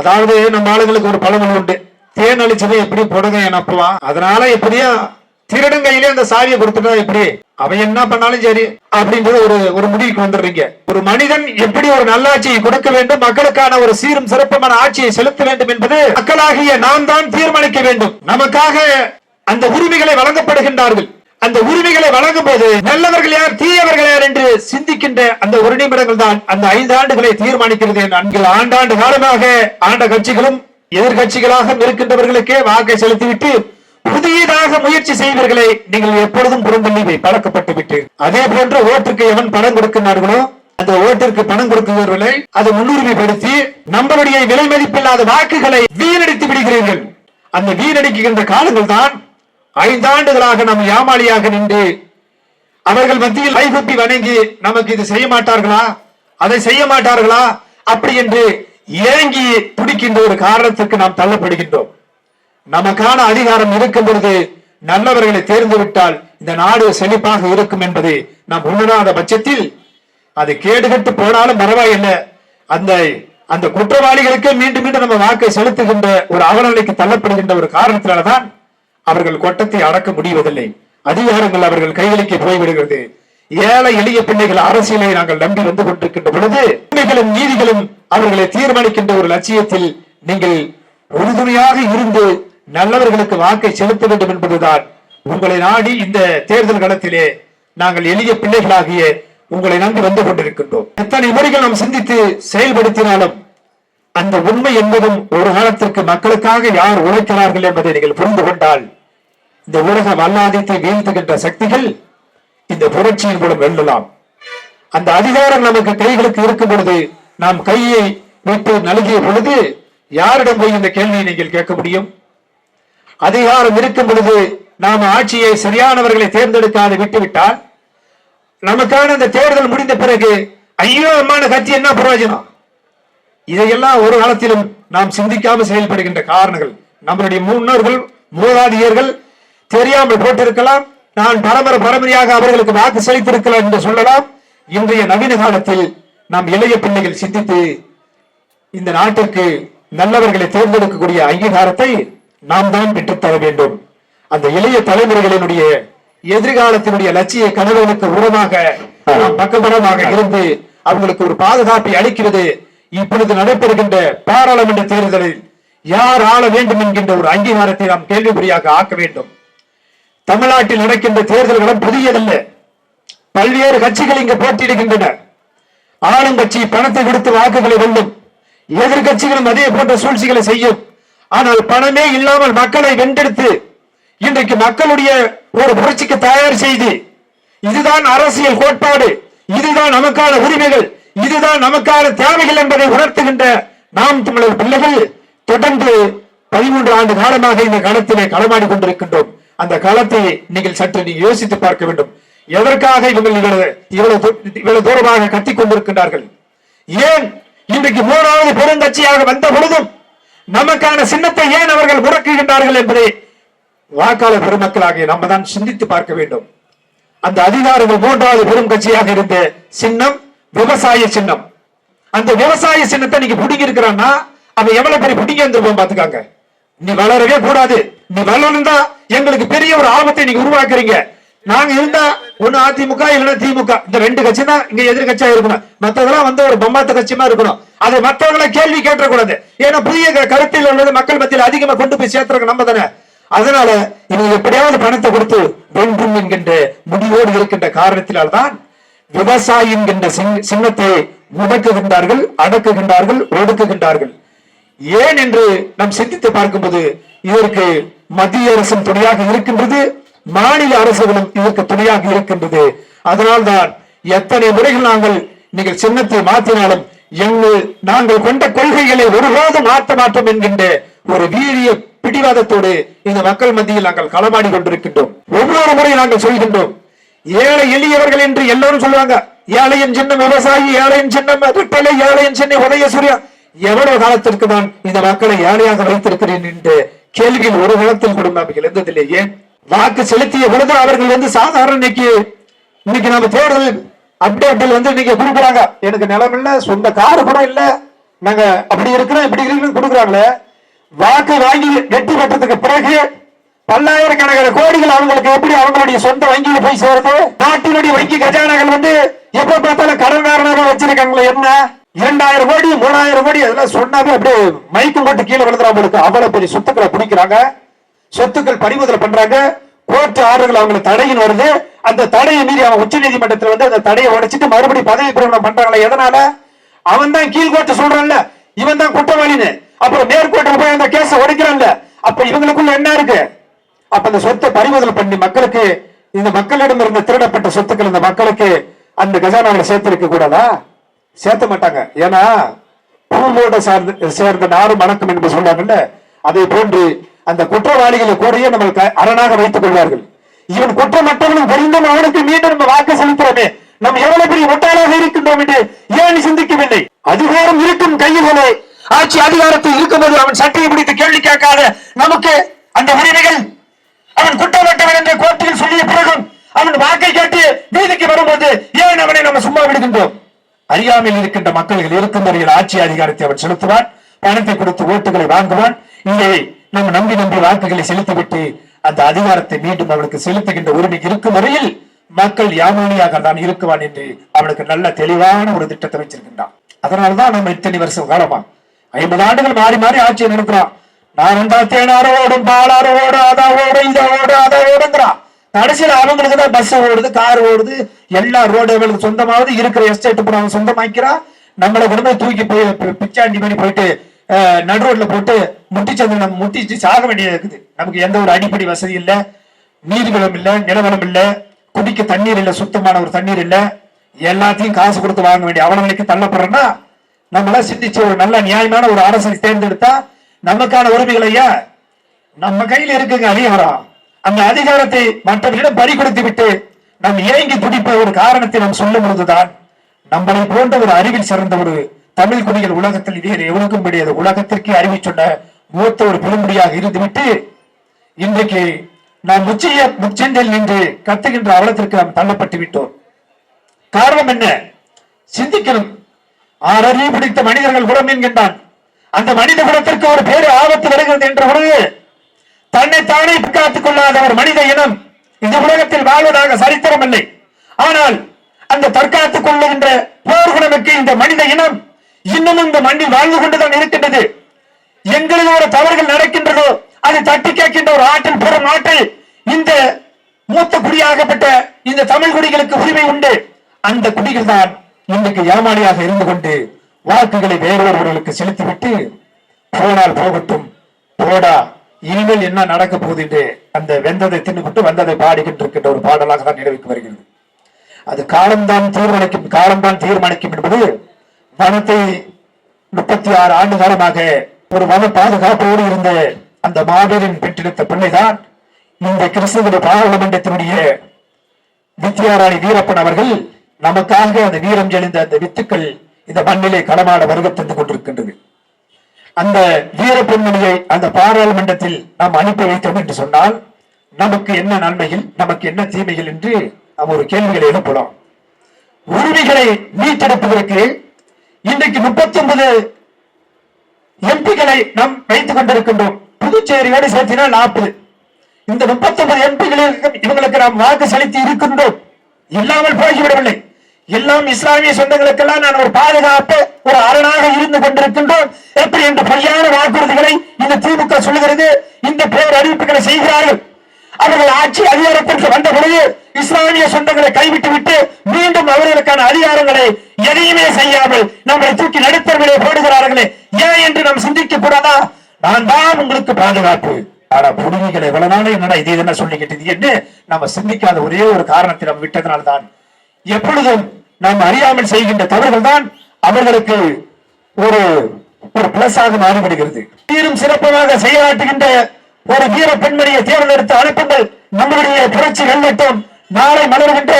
அதாவது நம்ம ஆளுங்களுக்கு ஒரு பழமொழி உண்டு. தேன் அழிச்சதை எப்படி புடங்க எனப்புவான் அதனால எப்படியா திருடங்கையிலே அந்த சாவியை கொடுத்துட்டா எப்படி? அவன் என்ன பண்ணாலும் சரி அப்படின்றது ஒரு ஒரு முடிவுக்கு வந்துடுறீங்க. ஒரு மனிதன் எப்படி ஒரு நல்லாட்சியை கொடுக்க வேண்டும் மக்களுக்கான ஒரு சீரும் சிறப்புமான ஆட்சியை செலுத்த வேண்டும் என்பது மக்களாகிய நாம் தான் தீர்மானிக்க வேண்டும். நமக்காக அந்த உரிமைகளை வழங்கப்படுகின்றார்கள். அந்த உரிமைகளை வழங்கும் போது நல்லவர்கள் யார் தீயவர்கள் யார் என்று சிந்திக்கின்ற அந்த ஒரு நிமிடங்கள் தான் அந்த ஐந்து ஆண்டுகளை தீர்மானிக்கிறது. நான்கு ஆண்டாண்டு காலமாக ஆண்ட கட்சிகளும் எதிர்கட்சிகளாக இருக்கின்றவர்களுக்கே வாக்கை செலுத்திவிட்டு புதியதாக முயற்சி செய்வர்களை நீங்கள் எப்பொழுதும் புறந்தள்ளி பழக்கப்பட்டு விட்டு. அதே போன்ற ஓட்டுக்கு எவன் பணம் கொடுக்கிறார்களோ அந்த ஓட்டிற்கு பணம் கொடுக்கிறவர்களை அதை முன்னுரிமைப்படுத்தி நம்மளுடைய விலை மதிப்பில்லாத வாக்குகளை வீணடித்து விடுகிறீர்கள். அந்த வீணடிக்கின்ற காலங்கள் தான் ஐந்தாண்டுகளாக நாம் ஏமாளியாக நின்று அவர்கள் மத்தியில் கைகுப்பி வணங்கி நமக்கு இது செய்ய மாட்டார்களா? அதை செய்ய மாட்டார்களா? அப்படி என்று ஏங்கி பிடிக்கின்ற ஒரு காரணத்துக்கு நாம் தள்ளப்படுகின்றோம். நமக்கான அதிகாரம் இருக்கும் பொழுது நல்லவர்களை தேர்ந்து விட்டால் இந்த நாடு செழிப்பாக இருக்கும் என்பதை நாம் உணராத பட்சத்தில் அது கேடுகட்டு போனாலும் பரவாயில்லை. அந்த அந்த குற்றவாளிகளுக்கே மீண்டும் மீண்டும் நம்ம வாக்கை செலுத்துகின்ற ஒரு அவநிலைக்கு தள்ளப்படுகின்ற ஒரு காரணத்தினால்தான் அவர்கள் கொட்டத்தை அடக்க முடிவதில்லை. அதிகாரங்கள் அவர்கள் கைகளுக்கு போய்விடுகிறது. ஏழை எளிய பிள்ளைகள் அரசியலை நாங்கள் நம்பி வந்து கொண்டிருக்கின்ற பொழுது உண்மைகளும் நீதிகளும் அவர்களை தீர்மானிக்கின்ற ஒரு லட்சியத்தில் நீங்கள் உறுதுணையாக இருந்து நல்லவர்களுக்கு வாக்கை செலுத்த வேண்டும் என்பதுதான் உங்களை நாடி இந்த தேர்தல் களத்திலே நாங்கள் எளிய பிள்ளைகளாகிய உங்களை நம்பி வந்து கொண்டிருக்கின்றோம். எத்தனை முறைகள் நாம் சிந்தித்து செயல்படுத்தினாலும் அந்த உண்மை என்பதும் ஒரு காலத்திற்கு மக்களுக்காக யார் உழைக்கிறார்கள் என்பதை நீங்கள் புரிந்து கொண்டால் இந்த உலக வல்லாதத்தை வீழ்த்துகின்ற சக்திகள் இந்த புரட்சியின் மூலம் வெல்லலாம். அந்த அதிகாரம் நமக்கு கைகளுக்கு இருக்கும் பொழுது நாம் கையை விட்டு நல்கிய பொழுது யாரிடம் போய் இந்த கேள்வியை நீங்கள் கேட்க முடியும்? அதிகாரம் இருக்கும் பொழுது நாம் ஆட்சியை சரியானவர்களை தேர்ந்தெடுக்காது விட்டுவிட்டால் நமக்கான அந்த தேர்தல் முடிந்த பிறகு ஐயோ அம்மான கட்சி என்ன பிரயோஜனம் இதையெல்லாம் ஒரு காலத்திலும் நாம் சிந்திக்காமல் செயல்படுகின்ற காரணங்கள். நம்மளுடைய முன்னோர்கள் மூதாதியர்கள் தெரியாமல் போட்டிருக்கலாம். நான் பரம்பரை பரம்பரையாக அவர்களுக்கு வாக்கு செலுத்திருக்கலாம் என்று சொல்லலாம். இன்றைய நவீன காலத்தில் நாம் இளைய பிள்ளைகள் சிந்தித்து இந்த நாட்டிற்கு நல்லவர்களை தேர்ந்தெடுக்கக்கூடிய அங்கீகாரத்தை நாம் தான் பெற்றுத்தர வேண்டும். அந்த இளைய தலைமுறைகளினுடைய எதிர்காலத்தினுடைய லட்சிய கனவுகளுக்கு உரமாக நாம் பக்கபலமாக இருந்து அவங்களுக்கு ஒரு பாதுகாப்பை அளிக்கிறது. இப்பொழுது நடைபெறுகின்ற பாராளுமன்ற தேர்தலில் யார் ஆள வேண்டும் என்கின்ற ஒரு அங்கீகாரத்தை நாம் கேள்விக்குறியாக ஆக்க வேண்டும். தமிழ்நாட்டில் நடக்கின்ற தேர்தல்களும் புதியதல்ல. பல்வேறு கட்சிகள் இங்கு போட்டியிடுகின்றன. ஆளுங்கட்சி பணத்தை கொடுத்து வாக்குகளை வெல்லும். எதிர்கட்சிகளும் அதே போன்ற சூழ்ச்சிகளை செய்யும். ஆனால் பணமே இல்லாமல் மக்களை வென்றெடுத்து இன்றைக்கு மக்களுடைய ஒரு புரட்சிக்கு தயார் செய்து இதுதான் அரசியல் கோட்பாடு இதுதான் நமக்கான உரிமைகள் இதுதான் நமக்கான தேவைகள் என்பதை உணர்த்துகின்ற நாம் தமிழர் பிள்ளைகள் தொடர்ந்து பதிமூன்று ஆண்டு காலமாக இந்த களத்திலே களமாடி கொண்டிருக்கின்றோம். அந்த களத்தை நீங்கள் சற்று நீங்கள் யோசித்து பார்க்க வேண்டும். எதற்காக இவர்கள் இவ்வளவு இவ்வளவு தூரமாக கத்திக் கொண்டிருக்கின்றார்கள்? ஏன் இன்றைக்கு மூணாவது பெருங்கட்சியாக வந்த பொழுதும் நமக்கான சின்னத்தை ஏன் அவர்கள் முடக்குகின்றார்கள் என்பதை வாக்காளர் பெருமக்களாகிய நம்ம தான் சிந்தித்து பார்க்க வேண்டும். அந்த அதிகாரிகள் மூன்றாவது பெரும் கட்சியாக இருந்த சின்னம் விவசாய சின்னம். அந்த விவசாய சின்னத்தை நீங்க பிடிங்கி இருக்கிறான்னா அவன் எவ்வளவு பெரிய பிடிங்கி வந்திருப்பான் பாத்துக்காங்க நீ வளரவே கூடாது. நீ வளரணும் தான் எங்களுக்கு பெரிய ஒரு ஆபத்தை நீங்க உருவாக்குறீங்க. நாங்க இருந்தா ஒண்ணு அதிமுக இல்லைன்னா திமுக. இந்த ரெண்டு கட்சி தான் இங்க எதிர்கட்சியா இருக்கணும். மத்ததெல்லாம் வந்து ஒரு பொம்மாத்த கட்சியமா இருக்கணும். அதை மற்றவங்களை கேள்வி கேட்டக்கூடாது ஏன்னா புதிய கருத்தில் உள்ளது மக்கள் மத்தியில் அதிகமா கொண்டு போய் சேர்த்துறங்க நம்ம தானே. அதனால இவங்க எப்படியாவது பணத்தை கொடுத்து வென்றும் என்கின்ற முடிவோடு இருக்கின்ற காரணத்தினால்தான் விவசாயி என்கின்ற சின்னத்தை முடக்குகின்றார்கள் அடக்குகின்றார்கள் ஒடுக்குகின்றார்கள். ஏன் என்று நாம் சிந்தித்து பார்க்கும்போது இதற்கு மத்திய அரசும் துணையாக இருக்கின்றது மாநில அரசுகளும் இதற்கு துணையாக இருக்கின்றது. அதனால்தான் எத்தனை முறைகள் நாங்கள் நீங்கள் சின்னத்தை மாற்றினாலும் எங்கள் நாங்கள் கொண்ட கொள்கைகளை ஒருபோதும் மாற்ற மாட்டோம் என்கின்ற ஒரு வீரிய பிடிவாதத்தோடு இந்த மக்கள் மத்தியில் நாங்கள் களமாடி கொண்டிருக்கின்றோம். ஒவ்வொரு முறை நாங்கள் சொல்கின்றோம் ஏழை எளியவர்கள் என்று எல்லாரும் சொல்லுவாங்க. ஏழையின் சின்னம் விவசாயி ஏழையின் சின்னம் ரெட்டலை ஏழையின் சின்ன உதய சூர்யா எவ்வளவு காலத்திற்கு தான் இந்த மக்களை ஏழையாக வைத்திருக்கிறேன் என்று கேள்வியில் ஒரு காலத்தில் கூட நமக்கு எழுந்ததில்லை. ஏன்? வாக்கு செலுத்திய பொழுது அவர்கள் வந்து சாதாரண இன்னைக்கு இன்னைக்கு நம்ம தேர்தல் அப்டேட்டில் வந்து இன்னைக்கு கொடுக்குறாங்க. எனக்கு நிலம் இல்லை சொந்த காரு கூட இல்ல. நாங்க அப்படி இருக்கிறோம் இப்படி இருக்கிறோம் கொடுக்குறாங்களே. வாக்கு வாங்கி வெற்றி பெற்றதுக்கு பிறகு பல்லாயிரக்கணக்கான கோடிகள் அவங்களுக்கு எப்படி அவங்களுடைய சொந்த வங்கியில் போய் சேருது? நாட்டினுடைய வங்கி கஜானாக்கள் வந்து எப்ப பார்த்தாலும் கடன்காரனாக வச்சிருக்காங்களே என்ன? இரண்டாயிரம் கோடி மூணாயிரம் கோடி அதெல்லாம் சொன்னாவே அப்படியே மயக்கம் போட்டு கீழே விழுந்துறா அவங்களுக்கு. அவ்வளவு பெரிய சொத்துக்களை பிடிக்கிறாங்க. சொத்துக்கள் பறிமுதல் பண்றாங்க. கோர்ட் ஆர்டர்கள் அவங்களுக்கு தடையின் வருது. அந்த தடையை மீறி அவன் உச்ச நீதிமன்றத்தில் வந்து அந்த தடையை உடைச்சிட்டு மறுபடியும் பதவி பிரகடனம் பண்றாங்களே எதனால? அவன் தான் கீழ்கோட்டை சொல்றான்ல. இவன் தான் குற்றவாளின்னு. அப்புறம் மேற்கோட்டில் போய் அந்த கேஸை உடைக்கிறான்ல. அப்ப இவங்களுக்குள்ள என்ன இருக்கு? அப்ப அந்த சொத்தை பறிமுதல் பண்ணி மக்களுக்கு இந்த மக்களிடம் இருந்த திருடப்பட்ட சொத்துக்கள் இந்த மக்களுக்கு அந்த கஜானாவில் சேர்த்திருக்க கூடாதா? சேர்த்த மாட்டாங்க. ஏன்னா பூமோட சார்ந்து சேர்ந்த நாரும் வணக்கம் என்று சொல்றாங்கல்ல அதை போன்று அந்த குற்றவாளிகளை கூடயே நம்ம அரணாக வைத்துக் கொள்வார்கள். இவன் குற்றமற்றவனும் தெரிந்தும் அவனுக்கு மீண்டும் நம்ம வாக்கு செலுத்துறோமே. நம்ம எவ்வளவு பெரிய முட்டாளாக இருக்கின்றோம் என்று ஏன் சிந்திக்கவில்லை? அதிகாரம் இருக்கும் கையிலே ஆட்சி அதிகாரத்தில் இருக்கும்போது அவன் சட்டையை பிடித்து கேள்வி கேட்காத நமக்கு அந்த உரிமைகள் அவன் குற்றமற்றவன் என்ற கோர்ட்டில் சொல்லிய பிறகும் அவன் வாக்கை கேட்டு வீதிக்கு வரும்போது ஏன் அவனை நம்ம சும்மா விடுகின்றோம்? அறியாமல் இருக்கின்ற மக்கள்கள் இருக்கும் வரையில் ஆட்சி அதிகாரத்தை அவன் செலுத்துவான் பணத்தை கொடுத்து ஓட்டுகளை வாங்குவான் இங்கே நம்ம நம்பி நம்பி வாக்குகளை செலுத்திவிட்டு அந்த அதிகாரத்தை மீண்டும் அவனுக்கு செலுத்துகின்ற உரிமை இருக்கும் வரையில் மக்கள் யாமோனியாக தான் இருக்குவான் என்று அவனுக்கு நல்ல தெளிவான ஒரு திட்டத்தை வச்சிருக்கின்றான். அதனாலதான் நம்ம இத்தனை வருஷம் காலமா? ஐம்பது ஆண்டுகள் மாறி மாறி ஆட்சியை நடத்துறான். நான் ரெண்டா தேனார ஓடும் பாலாறு ஓடு அதா ஓடு இதை ஓடு அதை ஓடுங்கிறான் கடைசியில் அவங்களுக்கு தான் பஸ் ஓடுது கார் ஓடுது. எல்லா ரோடு அவங்களுக்கு சொந்தமாவது இருக்கிற எஸ்டேட் கூட அவன் சொந்தமாக்கிறான் நம்மளை கொண்டு போய் தூக்கி போய் பிச்சாண்டி பண்ணி போயிட்டு அஹ், நடு ரோட்ல போட்டு நம்ம முட்டிச்சு சாக வேண்டியது இருக்குது. நமக்கு எந்த ஒரு அடிப்படை வசதி இல்லை நீர்வளம் இல்லை நிலவளம் இல்லை குடிக்க தண்ணீர் இல்லை சுத்தமான ஒரு தண்ணீர் இல்லை. எல்லாத்தையும் காசு கொடுத்து வாங்க வேண்டிய அவலங்களுக்கு தள்ளப்படுறோம்னா நம்மளாம் சிந்திச்சு ஒரு நல்ல நியாயமான ஒரு அரசை தேர்ந்தெடுத்தா நமக்கான உரிமைகள் ஐயா நம்ம கையில் இருக்குங்க அதிகாரம் அந்த அதிகாரத்தை மற்றவர்களிடம் பறி கொடுத்து விட்டு நாம் இறங்கி துடிப்ப ஒரு காரணத்தை நாம் சொல்லும் பொழுதுதான் நம்மளை போன்ற ஒரு அறிவில் சிறந்த ஒரு தமிழ் குடிகள் உலகத்தில் வேறு எவனுக்கும் முடியாது உலகத்திற்கே அறிவி சொன்ன மூத்த ஒரு பெருமுடியாக இருந்துவிட்டு இன்றைக்கு நாம் முச்சிய முச்செந்தில் நின்று கத்துகின்ற அவலத்திற்கு நாம் தள்ளப்பட்டு விட்டோம். காரணம் என்ன? சிந்திக்கணும். ஆறறிவு பிடித்த மனிதர்கள் குலம் என்கின்றான். அந்த மனித குலத்திற்கு ஒரு பேரு ஆபத்து வருகிறது என்ற பொழுது தன்னை தானே காத்துக் கொள்ளாத ஒரு மனித இனம் இந்த உலகத்தில் வாழ்வதாக சரித்திரம் இல்லை ஆனால் அந்த தற்காத்துக் கொள்ளுகின்ற போர் குணமிக்க இந்த மனித இனம் இன்னமும் இந்த மண்ணில் வாழ்ந்து கொண்டுதான் இருக்கின்றது. எங்களது ஒரு தவறுகள் நடக்கின்றதோ அதை தட்டி கேட்கின்ற ஒரு ஆற்றல் பெறும் ஆற்றல் இந்த மூத்த குடியாகப்பட்ட இந்த தமிழ் குடிகளுக்கு உரிமை உண்டு. அந்த குடிகள் தான் இன்னைக்கு ஏமாளியாக இருந்து கொண்டு வாக்குகளை வேறொருவர்களுக்கு செலுத்திவிட்டு போனால் போகட்டும் போடா. இனிமேல் என்ன நடக்க போகுது என்று அந்த வெந்ததை தின்னுவிட்டு வந்ததை பாடிக்கிட்டு இருக்கின்ற ஒரு பாடலாக தான் நிலவிக்கு வருகிறது. அது காலம்தான் தீர்மானிக்கும் காலம்தான் தீர்மானிக்கும் என்பது வனத்தை முப்பத்தி ஆறு ஆண்டு காலமாக ஒரு வன பாதுகாப்போடு இருந்த அந்த மாபெரும் பெற்றெடுத்த பிள்ளைதான் இந்த கிறிஸ்தவ பாராளுமன்றத்தினுடைய வித்யாராணி வீரப்பன் அவர்கள். நமக்காக அந்த வீரம் ஜெழிந்த அந்த வித்துக்கள் இந்த மண்ணிலே களமாட வருகை தந்து கொண்டிருக்கின்றது. அந்த வீர பெண்மணியை அந்த பாராளுமன்றத்தில் நாம் அனுப்பி வைத்தோம் என்று சொன்னால் நமக்கு என்ன நன்மைகள் நமக்கு என்ன தீமைகள் என்று நாம் ஒரு கேள்விகளை எழுப்பலாம். உரிமைகளை மீட்டெடுப்பதற்கு இன்றைக்கு முப்பத்தி ஒன்பது எம்பிகளை நாம் வைத்துக் கொண்டிருக்கின்றோம். புதுச்சேரியோடு சேர்த்தினால் நாற்பது. இந்த முப்பத்தி ஒன்பது எம்பிகளுக்கு இவங்களுக்கு நாம் வாக்கு செலுத்தி இருக்கின்றோம். இல்லாமல் போய்விடவில்லை. எல்லாம் இஸ்லாமிய சொந்தங்களுக்கெல்லாம் நான் ஒரு பாதுகாப்பு ஒரு அரணாக இருந்து கொண்டிருக்கின்றோம். எப்படி என்ற பொய்யான வாக்குறுதிகளை இந்த திமுக சொல்லுகிறது? இந்த பேர் அறிவிப்புகளை செய்கிறார்கள். அவர்கள் ஆட்சி அதிகாரத்திற்கு வந்த பொழுது இஸ்லாமிய சொந்தங்களை கைவிட்டு விட்டு மீண்டும் அவர்களுக்கான அதிகாரங்களை எதையுமே செய்யாமல் நம்மளை தூக்கி நடுத்தர்களை போடுகிறார்களே. ஏன் என்று நாம் சிந்திக்க கூடாதா நான் தான் உங்களுக்கு பாதுகாப்பு. ஆனா புடுங்கிகளை எவ்வளவு நாளே என்னடா இதே என்ன சொல்லிக்கிட்டு என்று நம்ம சிந்திக்காத ஒரே ஒரு காரணத்தை நம்ம விட்டதனால்தான் எப்பொழுதும் நாம் அறியாமல் செய்கின்ற தவறுகள் தான் அவர்களுக்கு ஒரு ஒரு பிளஸாக மாறிவிடுகிறது வீரும் சிறப்பமாக செயலாற்றுகின்ற ஒரு வீர பெண்மணியை தேர்ந்தெடுத்து அனுப்புங்கள். நம்முடைய புரட்சி வெள்ளட்டும் நாளை மலர்கின்ற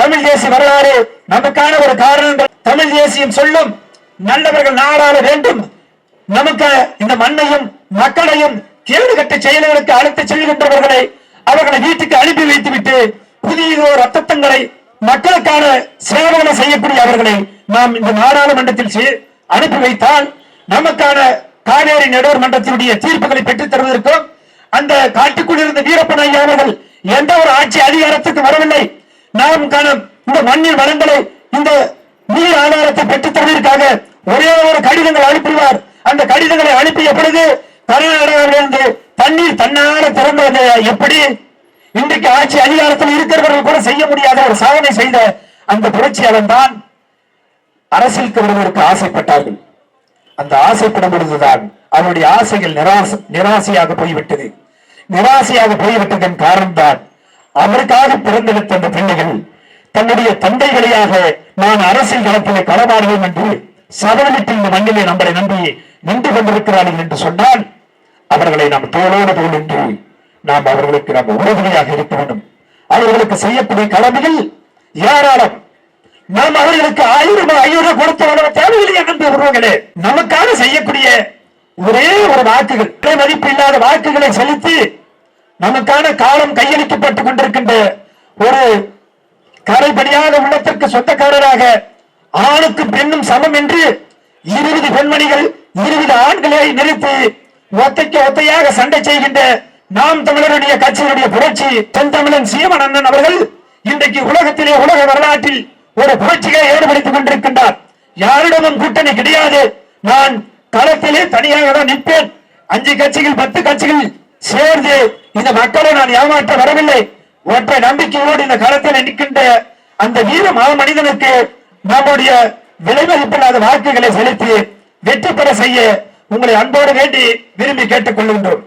தமிழ் தேசிய வரலாறு நமக்கான ஒரு காரணங்கள். தமிழ் தேசியம் சொல்லும் நல்லவர்கள் நாடாள வேண்டும். நமக்கு இந்த மண்ணையும் மக்களையும் கேடு கட்ட செயல்களுக்கு அழைத்து செல்கின்றவர்களை அவர்களை வீட்டுக்கு அனுப்பி வைத்துவிட்டு புதிய ரத்தத்தங்களை மக்களுக்கான சேவைகளை செய்யக்கூடிய அவர்களை நாம் இந்த நாடாளுமன்றத்தில் அனுப்பி வைத்தால் நமக்கான காவேரி நடுவர் மன்றத்தினுடைய தீர்ப்புகளை பெற்றுத் தருவதற்கும் அந்த காட்டுக்குள் இருந்த வீரப்பன் ஐயா அவர்கள் எந்த ஒரு ஆட்சி அதிகாரத்துக்கு வரவில்லை. நாம் காணும் இந்த மண்ணின் வளங்களை இந்த நீர் ஆதாரத்தை பெற்றுத் தருவதற்காக ஒரே ஒரு கடிதங்கள் அனுப்புவார் அந்த கடிதங்களை அனுப்பிய பொழுது கர்நாடகாவிலிருந்து தண்ணீர் தன்னால திறந்தது எப்படி இன்றைக்கு ஆட்சி அதிகாரத்தில் இருக்கிறவர்கள் கூட செய்ய முடியாத ஒரு சாதனை செய்த அந்த புரட்சியாளன் தான் அரசியலுக்கு வருவதற்கு ஆசைப்பட்டார்கள். அந்த ஆசைப்படும் பொழுதுதான் அவருடைய ஆசைகள் நிராசையாக போய்விட்டது. நிராசையாக போய்விட்டதன் காரணம்தான் அவருக்காக பிறந்தெடுத்த அந்த பிள்ளைகள் தன்னுடைய தந்தைகளையாக நான் அரசியல் களத்திலே களமாடுவேன் என்று சபதமிட்டு இந்த மண்ணிலே நம்மளை நம்பி நின்று கொண்டிருக்கிறார்கள் என்று சொன்னால் அவர்களை நாம் தோளோடு தோல் என்று நாம் அவர்களுக்கு நாம் உறுதுணையாக இருக்க வேண்டும். அவர்களுக்கு செய்யக்கூடிய கடமைகள் ஏராளம். நாம் அவர்களுக்கு ஆயிரம் ரூபாய் ஐநூறு ரூபாய் கொடுத்து தேவையில்லை என்று உருவங்களே நமக்காக செய்யக்கூடிய ஒரே ஒரு வாக்குகள் மதிப்பு இல்லாத வாக்குகளை செலுத்தி நமக்கான காலம் கையளிக்கப்பட்டுக் கொண்டிருக்கின்ற ஒரு கரைபடியாத உள்ளத்திற்கு சொந்தக்காரராக ஆணுக்கும் பெண்ணும் சமம் என்று இருபது பெண்மணிகள் இருபது ஆண்களை நிறுத்தி ஒத்தைக்கு ஒத்தையாக சண்டை செய்கின்ற நாம் தமிழருடைய கட்சியினுடைய புரட்சி தென் தமிழன் சீமன் அண்ணன் அவர்கள் இன்றைக்கு உலகத்திலே உலக வரலாற்றில் ஒரு புரட்சியை ஏற்படுத்திக் கொண்டிருக்கின்றார். யாரிடமும் கூட்டணி கிடையாது. நான் களத்திலே தனியாக தான் நிற்பேன். அஞ்சு கட்சிகள் பத்து கட்சிகள் சேர்ந்து இந்த மக்களை நான் ஏமாற்ற வரவில்லை. ஒற்றை நம்பிக்கையோடு இந்த களத்தில் நிற்கின்ற அந்த வீர மாமனிதனுக்கு நம்முடைய விலைமதிப்பில்லாத வாக்குகளை செலுத்தி வெற்றி பெற செய்ய உங்களை அன்போடு வேண்டி விரும்பி கேட்டுக் கொள்கின்றோம்